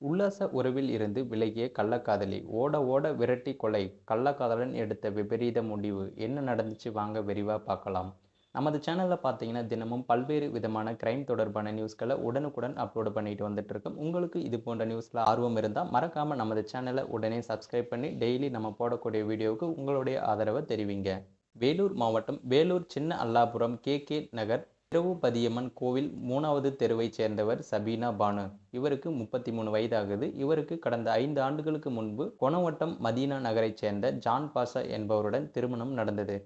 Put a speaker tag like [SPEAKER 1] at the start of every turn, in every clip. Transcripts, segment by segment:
[SPEAKER 1] உல்லாச உறவில் இருந்து விலகிய கள்ளக்காதலி. ஓட ஓட விரட்டி கொலை. கள்ளக்காதலன் எடுத்த விபரீத முடிவு. என்ன நடந்துச்சு? வாங்க விரிவாக பார்க்கலாம். நமது சேனலில் பார்த்தீங்கன்னா தினமும் பல்வேறு விதமான கிரைம் தொடர்பான நியூஸ்களை உடனுக்குடன் அப்லோடு பண்ணிட்டு வந்துட்டு இருக்கோம். உங்களுக்கு இது போன்ற நியூஸில் ஆர்வம் இருந்தால் மறக்காமல் நமது சேனலை உடனே சப்ஸ்கிரைப் பண்ணி டெய்லி நம்ம போடக்கூடிய வீடியோவுக்கு உங்களுடைய ஆதரவை தெரிவிங்க. வேலூர் மாவட்டம் வேலூர் சின்ன அல்லாபுரம் கே கே நகர் இரவு பதியம்மன் கோவில் மூணாவது தெருவைச் சேர்ந்தவர் சபீனா பானு. இவருக்கு முப்பத்தி மூணு வயதாகுது. இவருக்கு கடந்த ஐந்து ஆண்டுகளுக்கு முன்பு கொணவட்டம் மதீனா நகரைச் சேர்ந்த ஜான் பாசா என்பவருடன் திருமணம் நடந்தது.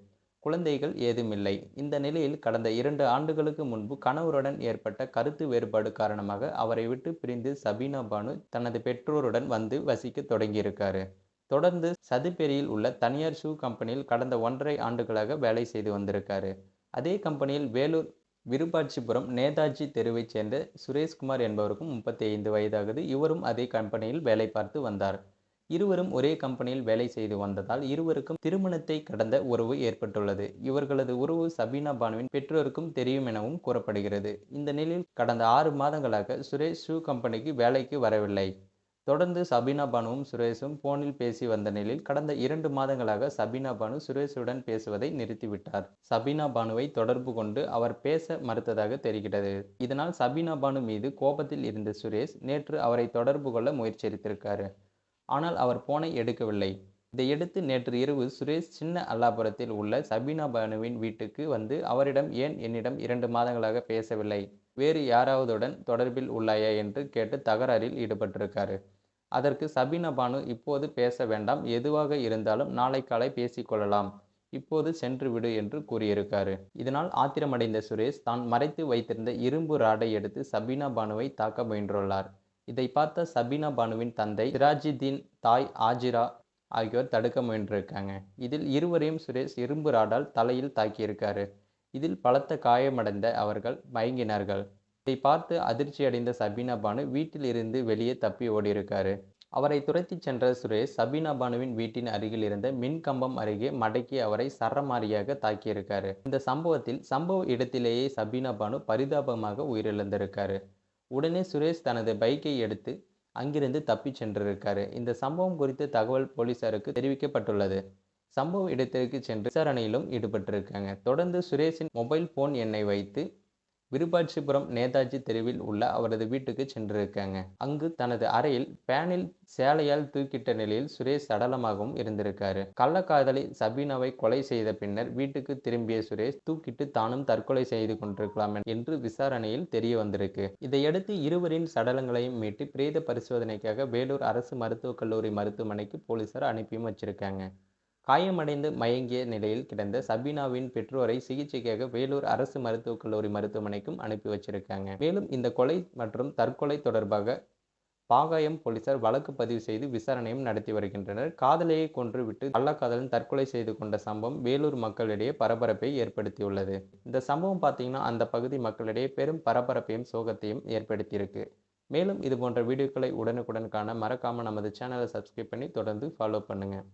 [SPEAKER 1] குழந்தைகள் ஏதுமில்லை. இந்த நிலையில் கடந்த இரண்டு ஆண்டுகளுக்கு முன்பு கணவருடன் ஏற்பட்ட கருத்து வேறுபாடு காரணமாக அவரை விட்டு பிரிந்து சபீனா பானு தனது பெற்றோருடன் வந்து வசிக்க தொடங்கியிருக்காரு. தொடர்ந்து சதுப்பேரியில் உள்ள தனியார் ஷூ கம்பெனியில் கடந்த ஒன்றரை ஆண்டுகளாக வேலை செய்து வந்திருக்காரு. அதே கம்பெனியில் வேலூர் விருப்பாட்சிபுரம் நேதாஜி தெருவைச் சேர்ந்த சுரேஷ்குமார் என்பவருக்கும் முப்பத்தி ஐந்து வயதாகுது. இவரும் அதே கம்பெனியில் வேலை பார்த்து வந்தார். இருவரும் ஒரே கம்பெனியில் வேலை செய்து வந்ததால் இருவருக்கும் திருமணத்தை கடந்த உறவு ஏற்பட்டுள்ளது. இவர்களது உறவு சபீனா பானுவின் பெற்றோருக்கும் தெரியும் எனவும் கூறப்படுகிறது. இந்த நிலையில் கடந்த ஆறு மாதங்களாக சுரேஷ் ஷூ கம்பெனிக்கு வேலைக்கு வரவில்லை. தொடர்ந்து சபீனா பானுவும் சுரேஷும் போனில் பேசி வந்த நிலையில் கடந்த இரண்டு மாதங்களாக சபீனா பானு சுரேஷுடன் பேசுவதை நிறுத்திவிட்டார். சபீனா பானுவை தொடர்பு கொண்டு அவர் பேச மறுத்ததாக தெரிகிறது. இதனால் சபீனா பானு மீது கோபத்தில் இருந்த சுரேஷ் நேற்று அவரை தொடர்பு கொள்ள முயற்சித்திருக்காரு. ஆனால் அவர் போனை எடுக்கவில்லை. இதையடுத்து நேற்று இரவு சுரேஷ் சின்ன அல்லாபுரத்தில் உள்ள சபீனா பானுவின் வீட்டுக்கு வந்து அவரிடம் ஏன் என்னிடம் இரண்டு மாதங்களாக பேசவில்லை? வேறு யாராவதுடன் தொடர்பில் உள்ளாயா என்று கேட்டு தகராறில் ஈடுபட்டிருக்காரு. அதற்கு சபீனா பானு இப்போது பேச வேண்டாம். எதுவாக இருந்தாலும் நாளை காலை பேசிக்கொள்ளலாம் இப்போது சென்று விடு என்று கூறியிருக்காரு. இதனால் ஆத்திரமடைந்த சுரேஷ் தான் மறைத்து வைத்திருந்த இரும்பு ராடை எடுத்து சபீனா பானுவை தாக்க முயன்றுள்ளார். இதை பார்த்த சபீனா பானுவின் தந்தை சிராஜிதீன் தாய் ஆஜிரா ஆகியோர் தடுக்க முயன்றிருக்காங்க. இதில் இருவரையும் சுரேஷ் இரும்பு ராடால் தலையில் தாக்கியிருக்காரு. இதில் பலத்த காயமடைந்த அவர்கள் மயங்கினார்கள். இதை பார்த்து அதிர்ச்சியடைந்த சபீனா பானு வீட்டில் இருந்து வெளியே தப்பி ஓடியிருக்காரு. அவரை துரத்தி சென்ற சுரேஷ் சபீனா பானுவின் வீட்டின் அருகில் இருந்த மின் கம்பம் அருகே மடக்கி அவரை சரமாரியாக தாக்கியிருக்காரு. இந்த சம்பவத்தில் சம்பவ இடத்திலேயே சபீனா பானு பரிதாபமாக உயிரிழந்திருக்காரு. உடனே சுரேஷ் தனது பைக்கை எடுத்து அங்கிருந்து தப்பி சென்றிருக்காரு. இந்த சம்பவம் குறித்து தகவல் போலீசாருக்கு தெரிவிக்கப்பட்டுள்ளது. சம்பவ இடத்திற்கு சென்று விசாரணையிலும் ஈடுபட்டிருக்காங்க. தொடர்ந்து சுரேஷின் மொபைல் போன் எண்ணை வைத்து விருப்பாட்சிபுரம் நேதாஜி தெருவில் உள்ள அவரது வீட்டுக்கு சென்றிருக்காங்க. அங்கு தனது அறையில் பேனில் சேலையால் தூக்கிட்ட நிலையில் சுரேஷ் சடலமாகவும் இருந்திருக்காரு. கள்ளக்காதலி சபீனாவை கொலை செய்த பின்னர் வீட்டுக்கு திரும்பிய சுரேஷ் தூக்கிட்டு தானும் தற்கொலை செய்து கொண்டிருக்கலாம் என்று விசாரணையில் தெரிய வந்திருக்கு. இதையடுத்து இருவரின் சடலங்களையும் மீட்டு பிரேத பரிசோதனைக்காக வேலூர் அரசு மருத்துவக் கல்லூரி மருத்துவமனைக்கு போலீசார் அனுப்பியும் வச்சிருக்காங்க. காயமடைந்து மயங்கிய நிலையில் கிடந்த சபீனாவின் பெற்றோரை சிகிச்சைக்காக வேலூர் அரசு மருத்துவக் கல்லூரி மருத்துவமனைக்கும் அனுப்பி வச்சிருக்காங்க. மேலும் இந்த கொலை மற்றும் தற்கொலை தொடர்பாக பாகாயம் போலீசார் வழக்கு பதிவு செய்து விசாரணையும் நடத்தி வருகின்றனர். காதலையை கொன்று விட்டு கள்ளக்காதலன் தற்கொலை செய்து கொண்ட சம்பவம் வேலூர் மக்களிடையே பரபரப்பை ஏற்படுத்தியுள்ளது. இந்த சம்பவம் பார்த்தீங்கன்னா அந்த பகுதி மக்களிடையே பெரும் பரபரப்பையும் சோகத்தையும் ஏற்படுத்தியிருக்கு. மேலும் இது போன்ற வீடியோக்களை உடனுக்குடன் காண மறக்காமல் நமது சேனலை சப்ஸ்கிரைப் பண்ணி தொடர்ந்து ஃபாலோ பண்ணுங்கள்